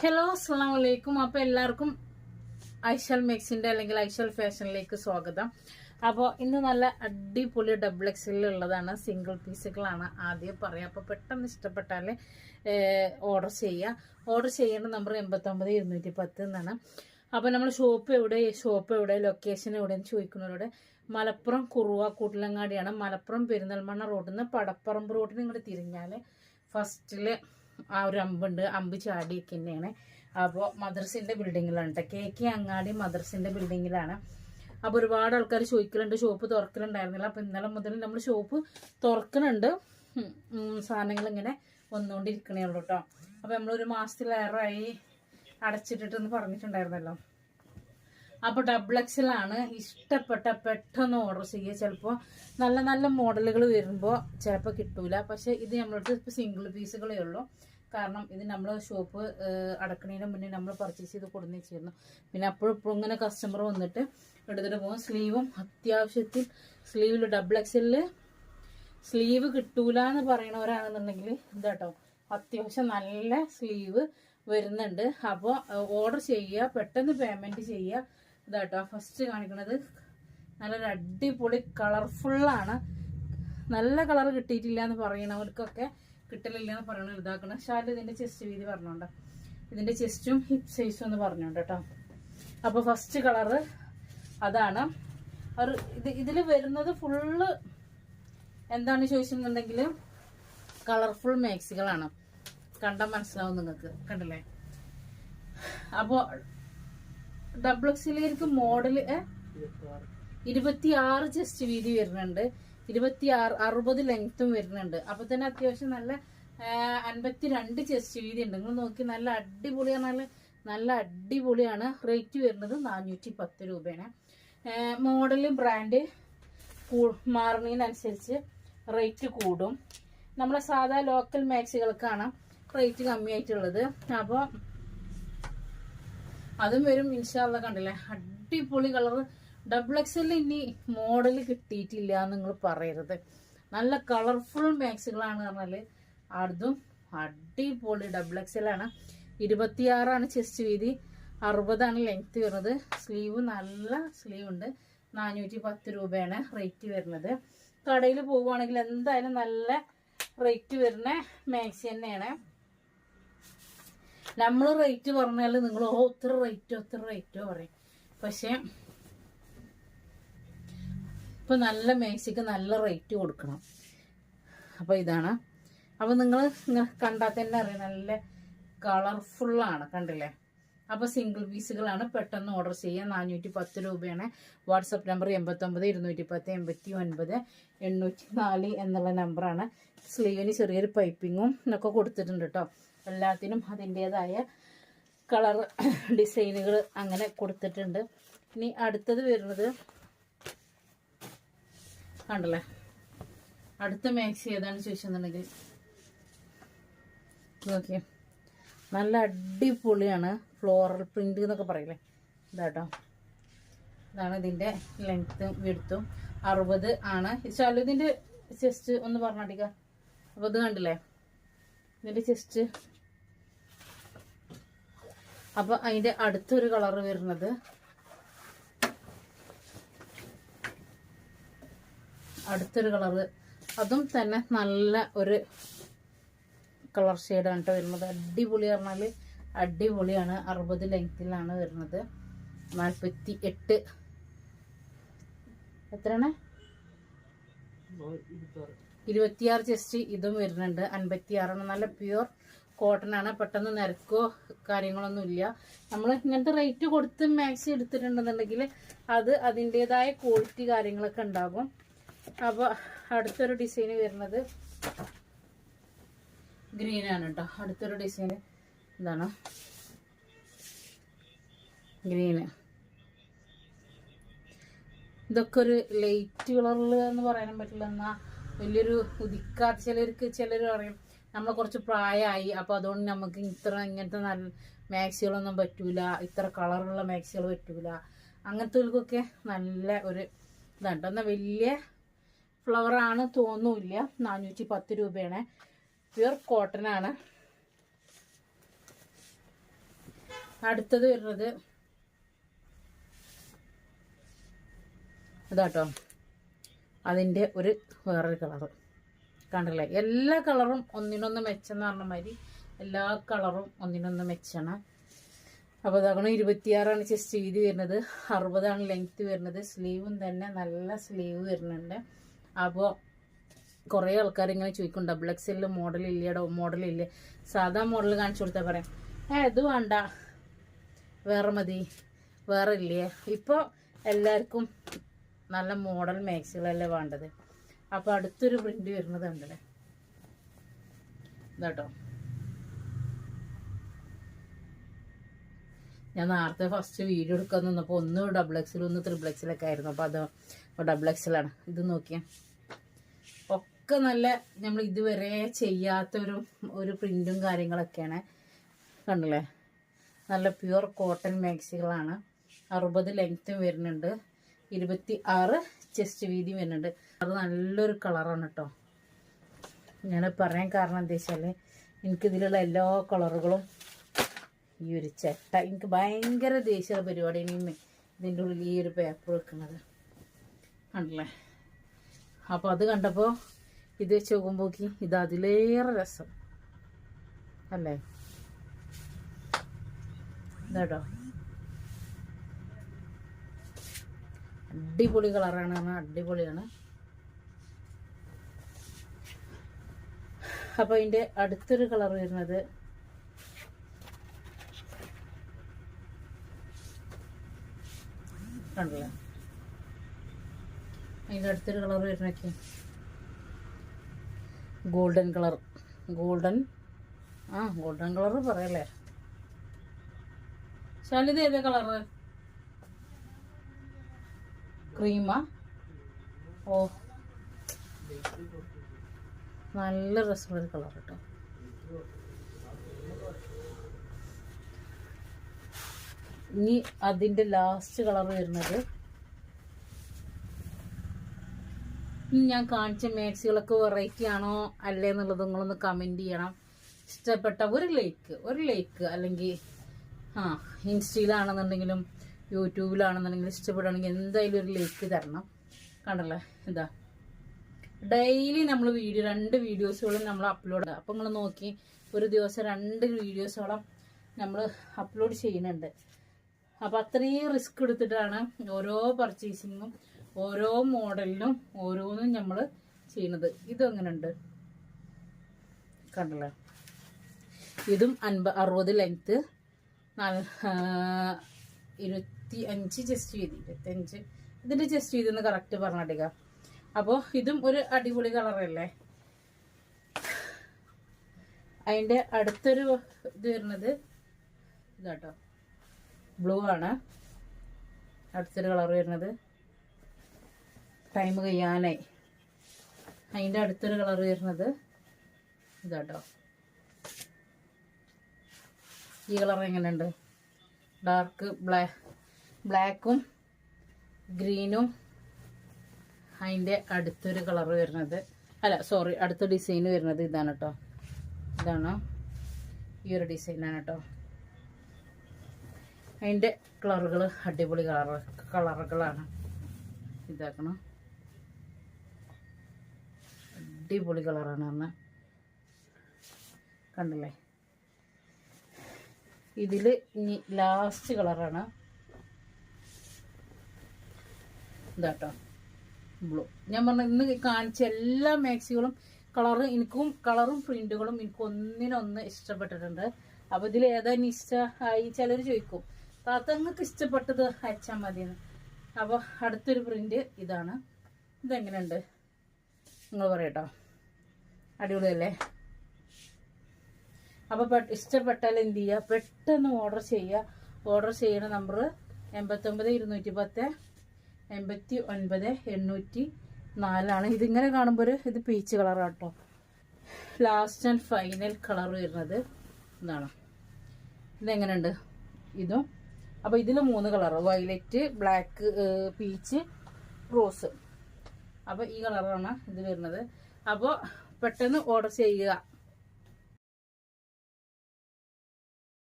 Hello അസ്സാം വലൈക്കും അപ്പൊ എല്ലാവർക്കും ഐഷൽ മെക്സിന്റെ അല്ലെങ്കിൽ ഐഷൽ ഫാഷനിലേക്ക് സ്വാഗതം. അപ്പോൾ ഇന്ന് നല്ല അടിപൊളി ഡബിൾ എക്സിൽ ഉള്ളതാണ്. സിംഗിൾ പീസുകളാണ് ആദ്യം പറയാം. അപ്പോൾ പെട്ടെന്ന് ഇഷ്ടപ്പെട്ടാൽ ഓർഡർ ചെയ്യുക ഓർഡർ ചെയ്യേണ്ട നമ്പർ എൺപത്തൊമ്പത് ഇരുന്നൂറ്റി പത്ത് എന്നാണ്. അപ്പോൾ നമ്മൾ ഷോപ്പ് എവിടെ ഷോപ്പ് എവിടെ ലൊക്കേഷൻ എവിടെയെന്ന് ചോദിക്കുന്നവരോട് മലപ്പുറം കുറുവ കൂട്ടിലങ്ങാടിയാണ്. മലപ്പുറം പെരിന്തൽമണ്ണ റോഡിൽ നിന്ന് പടപ്പറമ്പ് റോഡിൽ ഇങ്ങോട്ട് തിരിഞ്ഞാൽ ഫസ്റ്റിൽ ആ ഒരു അമ്പുണ്ട്. അമ്പ് ചാടിയൊക്കെ തന്നെയാണ് അപ്പോൾ മദ്രസിന്റെ ബിൽഡിങ്ങിലാണ് കേട്ടോ കെ കെ അങ്ങാടി മദ്രസിന്റെ ബിൽഡിങ്ങിലാണ് അപ്പോൾ ഒരുപാട് ആൾക്കാർ ചോദിക്കലുണ്ട്. ഷോപ്പ് തുറക്കലുണ്ടായിരുന്നില്ല. അപ്പോൾ ഇന്നലെ മുതൽ നമ്മൾ ഷോപ്പ് ഉം, സാധനങ്ങൾ ഇങ്ങനെ വന്നുകൊണ്ടിരിക്കണേ ഉള്ളൂ കേട്ടോ അപ്പോൾ നമ്മളൊരു മാസത്തിലേറെയായി അടച്ചിട്ടിട്ടെന്ന് പറഞ്ഞിട്ടുണ്ടായിരുന്നല്ലോ. അപ്പോൾ ഡബിൾ എക്സലാണ് ഇഷ്ടപ്പെട്ട പെട്ടെന്ന് ഓർഡർ ചെയ്യുക. ചിലപ്പോൾ നല്ല നല്ല മോഡലുകൾ വരുമ്പോൾ ചിലപ്പോൾ കിട്ടൂല. പക്ഷെ ഇത് നമ്മളടുത്ത് ഇപ്പോൾ സിംഗിൾ പീസുകളേ ഉള്ളൂ. കാരണം ഇത് നമ്മൾ ഷോപ്പ് അടക്കുന്നതിന് മുന്നേ നമ്മൾ പർച്ചേസ് ചെയ്ത് കൊടുന്നു വെച്ചിരുന്നു പിന്നെ അപ്പോഴും ഇപ്പോഴും ഇങ്ങനെ കസ്റ്റമർ വന്നിട്ട് എടുത്തിട്ട് പോകും. സ്ലീവും അത്യാവശ്യത്തിൽ സ്ലീവിൽ ഡബിൾ എക്സലിൽ സ്ലീവ് കിട്ടൂല എന്ന് പറയണവരാണെന്നുണ്ടെങ്കിൽ ഇതാട്ടോ അത്യാവശ്യം നല്ല സ്ലീവ് വരുന്നുണ്ട്. അപ്പോൾ ഓർഡർ ചെയ്യുക പെട്ടെന്ന് പേയ്മെന്റ് ചെയ്യുക ഇതാട്ടോ ഫസ്റ്റ് കാണിക്കുന്നത് നല്ലൊരു അടിപൊളി കളർഫുള്ളാണ് നല്ല കളർ കിട്ടിയിട്ടില്ല എന്ന് പറയണവർക്കൊക്കെ കിട്ടലില്ല എന്ന് പറയണ ഇതാക്കണം. ഷാൽ ഇതിന്റെ ചെസ്റ്റ് വീതി പറഞ്ഞോണ്ട്. ഇതിന്റെ ചെസ്റ്റും ഹിപ്പ് സൈസും എന്ന് പറഞ്ഞോണ്ട് കേട്ടോ. അപ്പോൾ ഫസ്റ്റ് കളറ് അതാണ്. ഒരു ഇത് ഇതിൽ വരുന്നത് ഫുള്ള് എന്താണ് ചോദിച്ചിരുന്നുണ്ടെങ്കിൽ കളർഫുൾ മാക്സികളാണ് കണ്ടാൽ മനസ്സിലാവും നിങ്ങൾക്ക്. കണ്ടില്ലേ? അപ്പോൾ ഡബിൾ എക്സിലേക്ക് മോഡൽ ഇരുപത്തി ആറ് ചെസ്റ്റ് വീതി വരുന്നുണ്ട്. ഇരുപത്തി ആറ് അറുപത് ലെങ്ത്തും വരുന്നുണ്ട്. അപ്പൊ തന്നെ അത്യാവശ്യം നല്ല അൻപത്തി രണ്ട് ചെസ്റ്റ് വീതി ഉണ്ട്. നിങ്ങൾ നോക്കി നല്ല അടിപൊളിയാണ് നല്ല അടിപൊളിയാണ്. റേറ്റ് വരുന്നത് നാനൂറ്റി പത്ത് രൂപയാണ് മോഡൽ ബ്രാൻഡ് മാറുന്നതിനനുസരിച്ച് റേറ്റ് കൂടും. നമ്മളെ സാധാ ലോക്കൽ മാക്സികൾക്കാണ് റേറ്റ് കമ്മിയായിട്ടുള്ളത്. അപ്പോൾ അതും വരും ഇൻഷാല്ല കണ്ടില്ലേ? അടിപൊളി കളർ ഡബിൾ എക്സൽ ഇനി മോഡൽ കിട്ടിയിട്ടില്ല എന്ന് നിങ്ങൾ പറയരുത്. നല്ല കളർഫുൾ മാക്സുകളാണ് പറഞ്ഞാൽ. അതും അടിപൊളി ഡബിൾ എക്സലാണ് ഇരുപത്തിയാറാണ് ചെസ്റ്റ് വീതി. അറുപതാണ് ലെങ്ത് വരുന്നത്. സ്ലീവ് നല്ല സ്ലീവ് ഉണ്ട്. നാനൂറ്റി പത്ത് രൂപയാണ് റേറ്റ് വരുന്നത്. കടയിൽ പോവുകയാണെങ്കിൽ എന്തായാലും നല്ല റേറ്റ് വരുന്ന മാക്സി തന്നെയാണ്. നമ്മൾ റേറ്റ് പറഞ്ഞാൽ നിങ്ങൾ ഓ ഇത്ര റേറ്റോ ഇത്ര റേറ്റോ പറയും. പക്ഷെ ഇപ്പൊ നല്ല മേശയ്ക്ക് നല്ല റേറ്റ് കൊടുക്കണം. അപ്പൊ ഇതാണ്. അപ്പൊ നിങ്ങൾ കണ്ടാൽ തന്നെ അറിയാം നല്ല കളർഫുള്ളാണ് കണ്ടില്ലേ? അപ്പൊ സിംഗിൾ പീസുകളാണ് പെട്ടെന്ന് ഓർഡർ ചെയ്യുക. നാനൂറ്റി പത്ത് രൂപയാണ്. വാട്സപ്പ് നമ്പർ എൺപത്തൊമ്പത് ഇരുന്നൂറ്റി പത്ത് എൺപത്തി ഒൻപത് എണ്ണൂറ്റി നാല് എന്നുള്ള നമ്പറാണ് സ്ലീവിന് ചെറിയൊരു പൈപ്പിങ്ങും ഒക്കെ കൊടുത്തിട്ടുണ്ട് കേട്ടോ എല്ലാത്തിനും അതിന്റെതായ കളർ ഡിസൈനുകൾ അങ്ങനെ കൊടുത്തിട്ടുണ്ട്. ഇനി അടുത്തത് വരുന്നത് കണ്ടല്ലേ? അടുത്ത മാക്സി ഏതാണ് ചോദിച്ചെന്നുണ്ടെങ്കിൽ. നോക്കിയേ. നല്ല അടിപൊളിയാണ് ഫ്ലോറൽ പ്രിന്റ് എന്നൊക്കെ പറയില്ലേ? ഇതാട്ടോ. ഇതാണ് ഇതിന്റെ ലെങ്ത്തും വിടുത്തും അറുപത് ആണ്. ശാലു ഇതിന്റെ ചെസ്റ്റ് ഒന്ന് പറഞ്ഞാട്ടിക്ക അപ്പോൾ ഇത് കണ്ടില്ലേ? ഇതിന്റെ ചെസ്റ്റ് അപ്പൊ അതിന്റെ അടുത്തൊരു കളർ വരുന്നത് അടുത്തൊരു കളർ. അതും തന്നെ നല്ല ഒരു കളർ ഷെയ്ഡാണ് കേട്ടോ വരുന്നത്. അടിപൊളി പറഞ്ഞാൽ അടിപൊളിയാണ്. അറുപത് ലെങ്ത്തിലാണ് വരുന്നത്. നാൽപ്പത്തി എട്ട് എത്രയാണ്? ഇരുപത്തിയാറ്. ചെസ്റ്റ് ഇതും വരുന്നുണ്ട്. അൻപത്തിയാറാണ്. നല്ല പ്യുവർ കോട്ടൺ ആണ്. പെട്ടെന്ന് നിരക്കോ കാര്യങ്ങളൊന്നും ഇല്ല. നമ്മൾ ഇങ്ങനത്തെ റേറ്റ് കൊടുത്ത് മാക്സി എടുത്തിട്ടുണ്ടെന്നുണ്ടെങ്കിൽ അത് അതിന്റെതായ ക്വാളിറ്റി കാര്യങ്ങളൊക്കെ ഉണ്ടാകും. അപ്പോൾ അടുത്തൊരു ഡിസൈൻ വരുന്നത് ഗ്രീൻ ആണ് കേട്ടോ അടുത്തൊരു ഡിസൈൻ എന്താണ് ഗ്രീന് ഇതൊക്കെ ഒരു ലൈറ്റ് കളറിൽ എന്ന് പറയാനും പറ്റില്ല. എന്നാ വലിയൊരു ഉദിക്കാത്ത ചിലർക്ക് ചിലർ പറയും നമ്മൾ കുറച്ച് പ്രായമായി അപ്പോൾ അതുകൊണ്ട് നമുക്ക് ഇത്ര ഇങ്ങനത്തെ നല്ല മാക്സികളൊന്നും പറ്റൂല. ഇത്ര കളറുള്ള മാക്സികൾ പറ്റൂല. അങ്ങനത്തെവർക്കൊക്കെ നല്ല ഒരു ഇതുണ്ട്. എന്നാൽ എന്നാ വലിയ ഫ്ലവറാണ് തോന്നൂല്ല. നാനൂറ്റി പത്ത് രൂപയാണ്. പ്യുർ കോട്ടൺ ആണ് അടുത്തത് വരുന്നത് ഇതാട്ടോ. അതിന്റെ ഒരു വേറൊരു കളറ്. കണ്ടില്ലേ? എല്ലാ കളറും ഒന്നിനൊന്ന് മെച്ചെന്ന് പറഞ്ഞ മാതിരി എല്ലാ കളറും ഒന്നിനൊന്ന് മെച്ചാണ്. അപ്പോൾ അതാണ് ഇരുപത്തിയാറാണ് ചെസ്റ്റ് വീതി വരുന്നത്. അറുപതാണ് ലെങ്ത്ത് വരുന്നത്. സ്ലീവും തന്നെ നല്ല സ്ലീവ് വരുന്നുണ്ട്. അപ്പോൾ കുറേ ആൾക്കാർ ഇങ്ങനെ ചോദിക്കും ഡബിൾ എക്സ് എല്ലിൽ മോഡൽ ഇല്ലടോ? മോഡൽ ഇല്ല? സാധാ മോഡൽ കാണിച്ചു കൊടുത്താൽ പറയാം. ഏ ഇത് വേണ്ട. വേറെ മതി. വേറെ ഇല്ലേ? ഇപ്പോൾ എല്ലാവർക്കും നല്ല മോഡൽ മാക്സികളല്ലേ വേണ്ടത്. അപ്പോൾ അടുത്തൊരു പ്രിന്റ് വരുന്നത് ഉണ്ടല്ലേ ഇതാട്ടോ. ഞാൻ നേരത്തെ ഫസ്റ്റ് വീഡിയോ എടുക്കാൻ നിന്നപ്പോൾ ഒന്ന് ഡബിൾ എക്സിൽ ഒന്ന് ത്രിബിൾ എക്സിലൊക്കെ ആയിരുന്നു. അപ്പോൾ അത് ഡബിൾ എക്സിലാണ് ഇത് നോക്കിയാൽ ഒക്കെ നല്ല നമ്മൾ ഇതുവരെ ചെയ്യാത്തൊരു ഒരു പ്രിന്റും കാര്യങ്ങളൊക്കെയാണ്. കണ്ടല്ലേ? നല്ല പ്യുവർ കോട്ടൺ മാക്സികളാണ് അറുപത് ലെങ്ത്തും വരുന്നുണ്ട്. ഇരുപത്തി ആറ് ചെസ്റ്റ് വീതി വരുന്നുണ്ട്. അത് നല്ലൊരു കളറാണ് കേട്ടോ ഞാൻ പറയാൻ കാരണം എന്താ വെച്ചാൽ എനിക്കിതിലുള്ള എല്ലാ കളറുകളും ഈ ഒരു ചട്ട എനിക്ക് ഭയങ്കര ദേഷ്യ പരിപാടിയാണ് ഇതിന്റെ ഉള്ളിൽ ഈ ഒരു പേപ്പർ വെക്കുന്നത്. കണ്ടല്ലേ? അപ്പോൾ അത് കണ്ടപ്പോൾ ഇത് വെച്ച് നോക്കുമ്പോക്കി ഇത് അതിലേറെ രസം. അല്ലേ? ഇതാട്ടോ അടിപൊളി കളറാണ് അടിപൊളിയാണ്. അപ്പോൾ അതിന്റെ അടുത്തൊരു കളർ വരുന്നത് കണ്ടല്ലോ? അതിന്റെ അടുത്തൊരു കളർ വരുന്നൊക്കെ ഗോൾഡൻ കളർ. ഗോൾഡൻ. ആ ഗോൾഡൻ കളർ പറയല്ലേ? ശാലിത് ഏതാ കളറ്? ക്രീമാ? ഓ. നല്ല രസമുള്ള കളർ കേട്ടോ ഇനി അതിന്റെ ലാസ്റ്റ് കളർ വരുന്നത്. ഇനി ഞാൻ കാണിച്ച മാക്സികളൊക്കെ വെറൈറ്റി ആണോ അല്ലേ എന്നുള്ളത് നിങ്ങളൊന്ന് കമന്റ് ചെയ്യണം. ഇഷ്ടപ്പെട്ട ഒരു ലൈക്ക് ഒരു ലൈക്ക് അല്ലെങ്കിൽ ആ ഇൻസ്റ്റയിലാണെന്നുണ്ടെങ്കിലും യൂട്യൂബിലാണെന്നുണ്ടെങ്കിലും ഇഷ്ടപ്പെടുകയാണെങ്കിൽ എന്തായാലും ഒരു ലൈക്ക് തരണം. കണ്ടല്ലേ? എന്താ ഡെയിലി നമ്മൾ വീഡിയോ രണ്ട് വീഡിയോസുകളും നമ്മൾ അപ്ലോഡ് അപ്പം നിങ്ങൾ നോക്കി ഒരു ദിവസം രണ്ട് വീഡിയോസോളം നമ്മൾ അപ്ലോഡ് ചെയ്യുന്നുണ്ട്. അപ്പം അത്രയും റിസ്ക് എടുത്തിട്ടാണ് ഓരോ പർച്ചേസിങ്ങും ഓരോ മോഡലിനും ഓരോന്നും നമ്മൾ ചെയ്യുന്നത്. ഇതും ഉണ്ട് കണ്ടല്ലോ? ഇതും അൻപ അറുപത് ലെങ്ത്ത് നാല് ഇരുപത്തി അഞ്ച് ജസ്റ്റ് വീതി ഇരുപത്തി അഞ്ച് ഇതിന്റെ ജസ്റ്റ് ഒന്ന് കറക്റ്റ് പറഞ്ഞിട്ടുക അപ്പോൾ ഇതും ഒരു അടിപൊളി കളറല്ലേ അതിന്റെ അടുത്തൊരു ഇത് വരുന്നത് ഇതാട്ടോ. ബ്ലൂ ആണ്. അടുത്തൊരു കളർ വരുന്നത്. ടൈം കഴിയാനായി. അതിന്റെ അടുത്തൊരു കളർ വരുന്നത് ഇതാട്ടോ. ഈ കളർ എങ്ങനെയുണ്ട്? ഡാർക്ക് ബ്ലാക്ക് ബ്ലാക്കും ഗ്രീനും അതിന്റെ അടുത്തൊരു കളർ വരുന്നത്. അല്ല സോറി അടുത്ത ഡിസൈൻ വരുന്നത് ഇതാണ് കേട്ടോ ഇതാണ്? ഈ ഒരു ഡിസൈനാണ് കേട്ടോ അതിന്റെ കളറുകൾ അടിപൊളി കളർ കളറുകളാണ് ഇതാക്കണം? അടിപൊളി കളറാണ് അന്ന്. കണ്ടില്ലേ? ഇതിൽ ഇനി ലാസ്റ്റ് കളറാണ് ഇതാട്ടോ. ബ്ലൂ ഞാൻ പറഞ്ഞ ഇന്ന് കാണിച്ച എല്ലാ മാക്സികളും കളറ് എനിക്കും കളറും പ്രിന്റുകളും എനിക്ക് ഒന്നിനൊന്ന് ഇഷ്ടപ്പെട്ടിട്ടുണ്ട്. അപ്പൊ ഇതിൽ ഏതാ ഇനി ഇഷ്ടമായി ചിലർ ചോദിക്കും താത്തങ്ങൾക്ക് ഇഷ്ടപ്പെട്ടത് അയച്ചാൽ മതിയെന്ന്. അപ്പോൾ അടുത്തൊരു പ്രിന്റ് ഇതാണ്. ഇതെങ്ങനെയുണ്ട്? നിങ്ങൾ പറയട്ടോ. അടിപൊളിയല്ലേ? അപ്പോൾ ഇഷ്ടപ്പെട്ടാൽ എന്ത് ചെയ്യുക പെട്ടെന്ന് ഓർഡർ ചെയ്യുക ഓർഡർ ചെയ്യുന്ന നമ്പർ എൺപത്തൊമ്പത് ഇരുന്നൂറ്റി പത്ത് എൺപത്തി ഒൻപത് എണ്ണൂറ്റി നാലാണ് ഇതിങ്ങനെ കാണുമ്പോൾ ഇത് പീച്ച് കളറാണ് കേട്ടോ. ലാസ്റ്റ് ആൻഡ് ഫൈനൽ കളർ വരുന്നത് ഇതാണ്. ഇതെങ്ങനെയുണ്ട്? ഇതും. അപ്പോൾ ഇതിൽ മൂന്ന് colour violet black peach rose അപ്പോൾ ഈ കളറാണ് ഇത് വരുന്നത്. അപ്പോൾ പെട്ടെന്ന് ഓർഡർ ചെയ്യുക.